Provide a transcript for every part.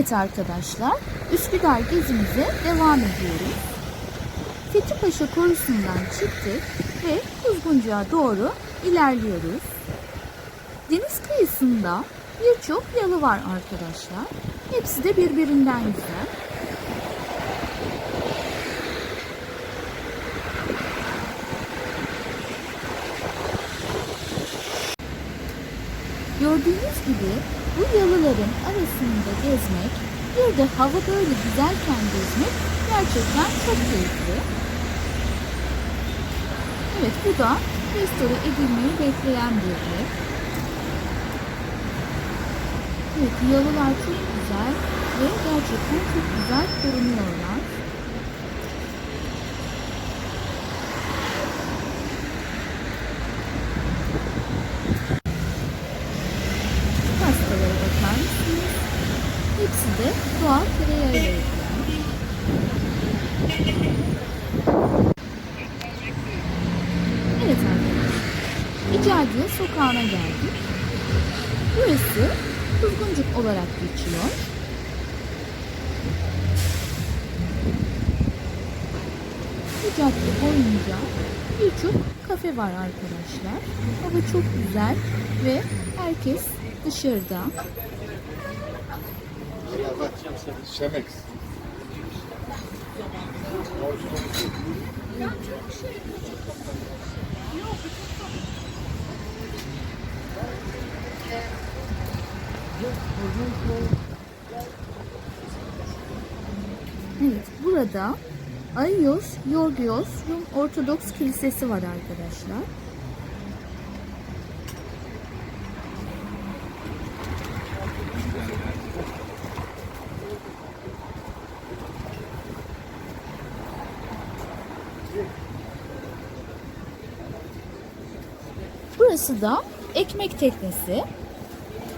Evet arkadaşlar, Üsküdar gezimize devam ediyoruz. Fethi Paşa Korusu'ndan çıktık ve Kuzguncu'ya doğru ilerliyoruz. Deniz kıyısında birçok yalı var arkadaşlar. Hepsi de birbirinden güzel. Gördüğünüz gibi bu yalıların arasında gezmek, bir de hava böyle güzelken gezmek gerçekten çok keyifli. Evet bu da restore edilmeyi bekleyen bir ev. Evet yalılar çok güzel ve gerçekten çok güzel korunuyorlar. Hepsi de doğal tereyağıyla. Evet arkadaşlar. İcadiye sokağına geldik. Burası Kuzguncuk olarak geçiyor. Bu cadde boyunca birçok kafe var arkadaşlar. Hava çok güzel ve herkes dışarıda. Şemek. Evet, burada Aios Yorgios Rum Ortodoks Kilisesi var arkadaşlar. Burası da Ekmek Teknesi.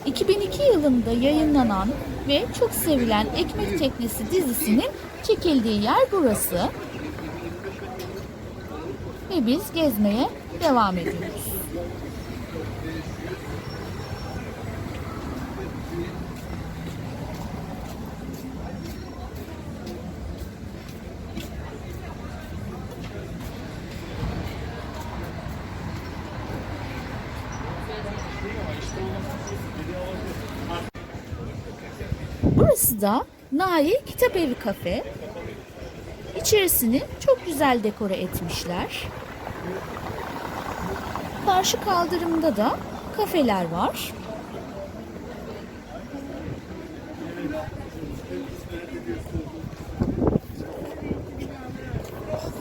2002 yılında yayınlanan ve çok sevilen Ekmek Teknesi dizisinin çekildiği yer burası. Ve biz gezmeye devam ediyoruz. Burası da Nail Kitap Evi Kafe. İçerisini çok güzel dekore etmişler. Karşı kaldırımda da kafeler var.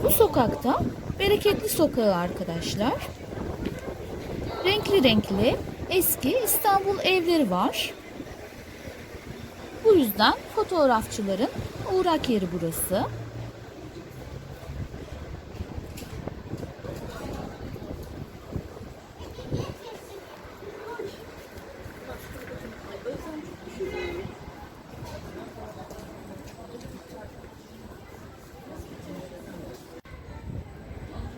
Bu sokakta bereketli sokağı arkadaşlar. Renkli renkli eski İstanbul evleri var. Yüzden fotoğrafçıların uğrak yeri burası.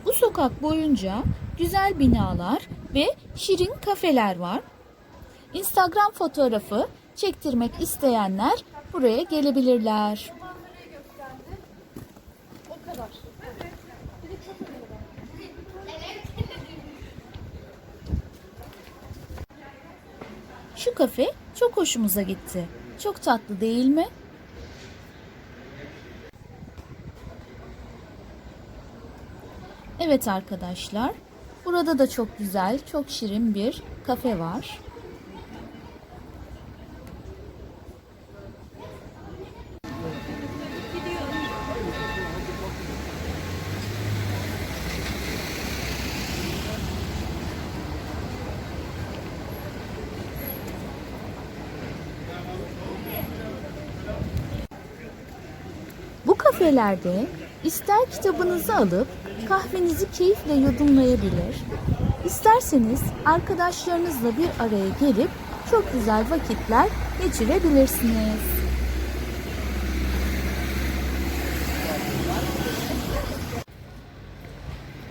Bu sokak boyunca güzel binalar ve şirin kafeler var. Instagram fotoğrafı çektirmek isteyenler buraya gelebilirler. Şu kafe çok hoşumuza gitti. Çok tatlı değil mi? Evet arkadaşlar. Burada da çok güzel, çok şirin bir kafe var. Bu kafelerde ister kitabınızı alıp kahvenizi keyifle yudumlayabilir, isterseniz arkadaşlarınızla bir araya gelip çok güzel vakitler geçirebilirsiniz.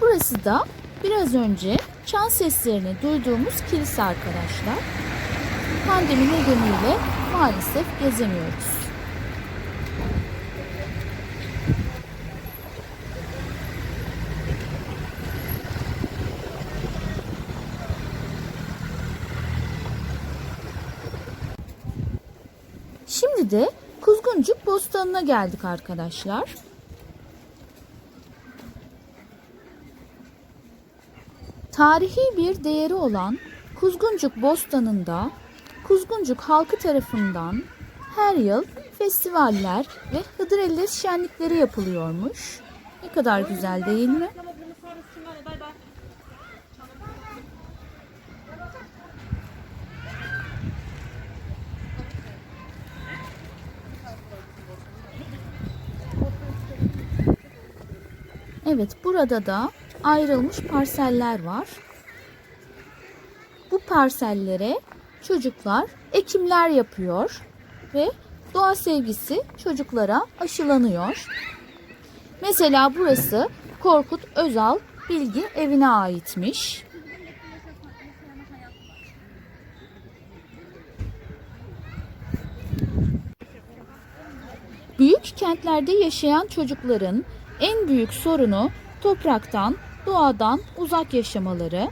Burası da biraz önce çan seslerini duyduğumuz kilise arkadaşlar. Pandemi nedeniyle maalesef gezemiyoruz. De Kuzguncuk Bostanı'na geldik arkadaşlar. Tarihi bir değeri olan Kuzguncuk Bostanı'nda Kuzguncuk halkı tarafından her yıl festivaller ve Hıdrellez şenlikleri yapılıyormuş. Ne kadar güzel değil mi? Evet, burada da ayrılmış parseller var. Bu parsellere çocuklar ekimler yapıyor ve doğa sevgisi çocuklara aşılanıyor. Mesela burası Korkut Özal Bilgi Evi'ne aitmiş. Büyük kentlerde yaşayan çocukların en büyük sorunu topraktan, doğadan uzak yaşamaları.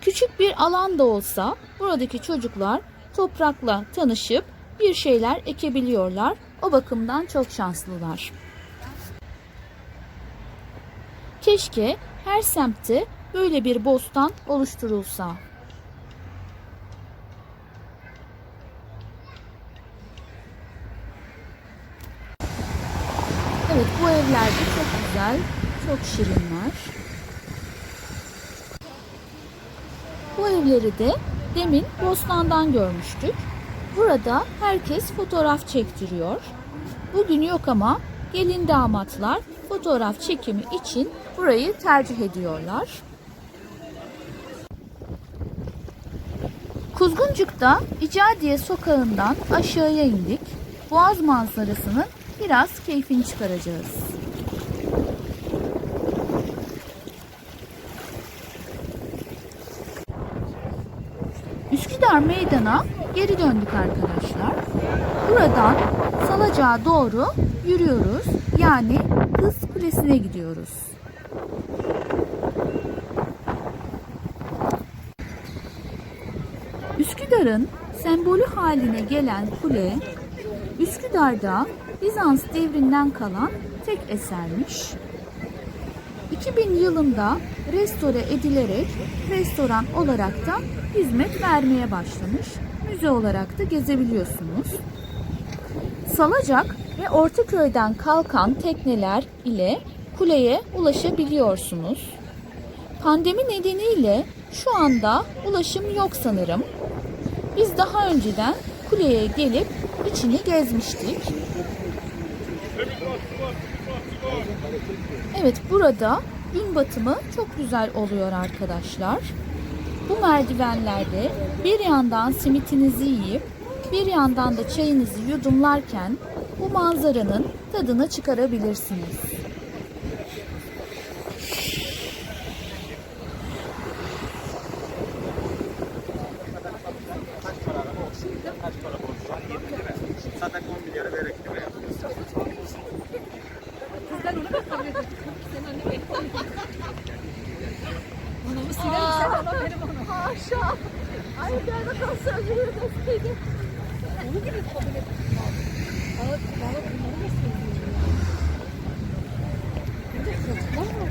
Küçük bir alan da olsa buradaki çocuklar toprakla tanışıp bir şeyler ekebiliyorlar. O bakımdan çok şanslılar. Keşke her semtte böyle bir bostan oluşturulsa. De çok güzel, çok şirinler. Bu evleri de demin Bostan'dan görmüştük. Burada herkes fotoğraf çektiriyor. Bugün yok ama gelin damatlar fotoğraf çekimi için burayı tercih ediyorlar. Kuzguncuk'ta İcadiye sokağından aşağıya indik. Boğaz manzarasının biraz keyfini çıkaracağız. Üsküdar Meydan'a geri döndük arkadaşlar. Buradan Salacak'a doğru yürüyoruz. Yani Kız Kulesi'ne gidiyoruz. Üsküdar'ın sembolü haline gelen kule, Üsküdar'da Bizans devrinden kalan tek esermiş. 2000 yılında restore edilerek restoran olarak da hizmet vermeye başlamış. Müze olarak da gezebiliyorsunuz. Salacak ve Ortaköy'den kalkan tekneler ile kuleye ulaşabiliyorsunuz. Pandemi nedeniyle şu anda ulaşım yok sanırım. Biz daha önceden kuleye gelip içini gezmiştik. Evet burada gün batımı çok güzel oluyor arkadaşlar. Bu merdivenlerde bir yandan simitinizi yiyip bir yandan da çayınızı yudumlarken bu manzaranın tadını çıkarabilirsiniz. saçımı silerim sen ama benim onu. Haşa. Ay ben de kalsa. Onu gibi kabul ettim. Bana bunları da söylüyorum. Bir de saçma mı?